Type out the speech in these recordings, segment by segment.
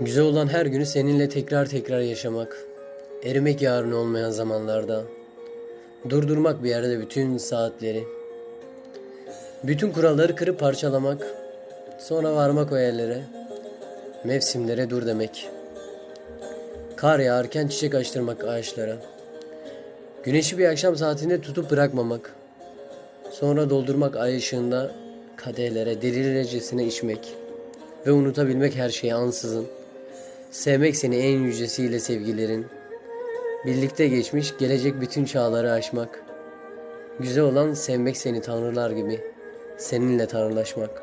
Güzel olan her günü seninle tekrar tekrar yaşamak. Erimek yarın olmayan zamanlarda. Durdurmak bir yerde bütün saatleri. Bütün kuralları kırıp parçalamak. Sonra varmak o yerlere. Mevsimlere dur demek. Kar yağarken çiçek açtırmak ağaçlara. Güneşi bir akşam saatinde tutup bırakmamak. Sonra doldurmak ay ışığında kadehlere delirecesine içmek. Ve unutabilmek her şeyi ansızın. Sevmek seni en yücesiyle sevgilerin. Birlikte geçmiş gelecek bütün çağları aşmak. Güzel olan sevmek seni tanrılar gibi. Seninle tanrılaşmak.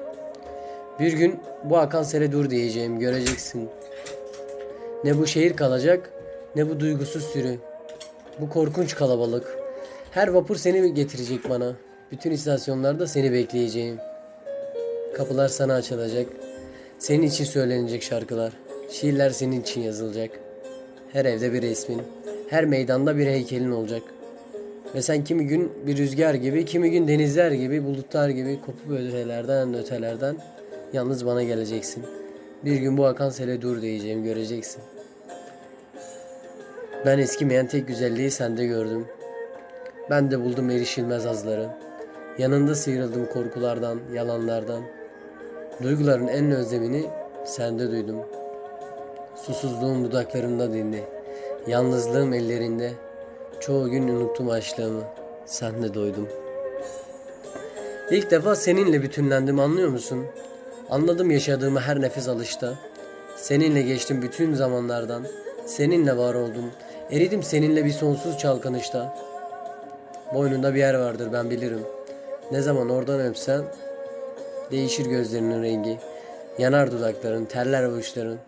Bir gün bu akan sele dur diyeceğim göreceksin. Ne bu şehir kalacak ne bu duygusuz sürü. Bu korkunç kalabalık. Her vapur seni getirecek bana. Bütün istasyonlarda seni bekleyeceğim. Kapılar sana açılacak. Senin için söylenecek şarkılar. Şiirler senin için yazılacak. Her evde bir resmin. Her meydanda bir heykelin olacak. Ve sen kimi gün bir rüzgar gibi, kimi gün denizler gibi, bulutlar gibi kopup ötelerden ötelerden yalnız bana geleceksin. Bir gün bu akan sele dur diyeceğim göreceksin. Ben eskimeyen tek güzelliği sende gördüm. Ben de buldum erişilmez azları. Yanında sıyrıldım korkulardan, yalanlardan. Duyguların en özlemini sende duydum. Susuzluğum dudaklarımda dindi. Yalnızlığım ellerinde. Çoğu gün unuttum açlığımı. Sende doydum. İlk defa seninle bütünlendim anlıyor musun? Anladım yaşadığımı her nefes alışta. Seninle geçtim bütün zamanlardan. Seninle var oldum. Eridim seninle bir sonsuz çalkanışta. Boynunda bir yer vardır ben bilirim. Ne zaman oradan öpsen değişir gözlerinin rengi. Yanar dudakların, terler avuçların.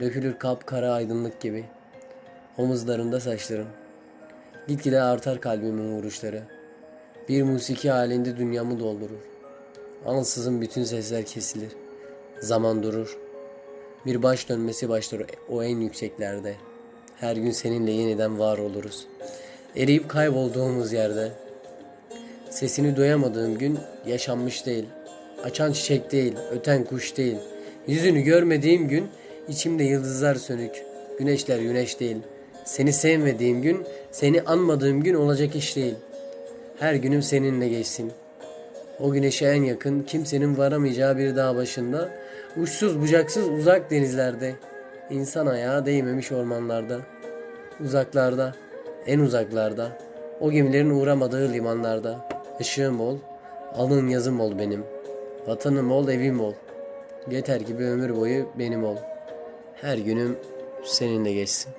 Dökülür kapkara aydınlık gibi. Omuzlarında saçların. Gitgide artar kalbimin vuruşları. Bir musiki halinde dünyamı doldurur. Ansızın bütün sesler kesilir. Zaman durur. Bir baş dönmesi başlar o en yükseklerde. Her gün seninle yeniden var oluruz. Eriyip kaybolduğumuz yerde. Sesini duyamadığım gün yaşanmış değil. Açan çiçek değil, öten kuş değil. Yüzünü görmediğim gün içimde yıldızlar sönük. Güneşler güneş değil. Seni sevmediğim gün, seni anmadığım gün olacak iş değil. Her günüm seninle geçsin. O güneşe en yakın, kimsenin varamayacağı bir dağ başında, uçsuz bucaksız uzak denizlerde, insan ayağı değmemiş ormanlarda, uzaklarda, en uzaklarda, o gemilerin uğramadığı limanlarda, ışığım ol, alın yazım ol benim, vatanım ol, evim ol, yeter ki bir ömür boyu benim ol. Her günüm seninle geçsin.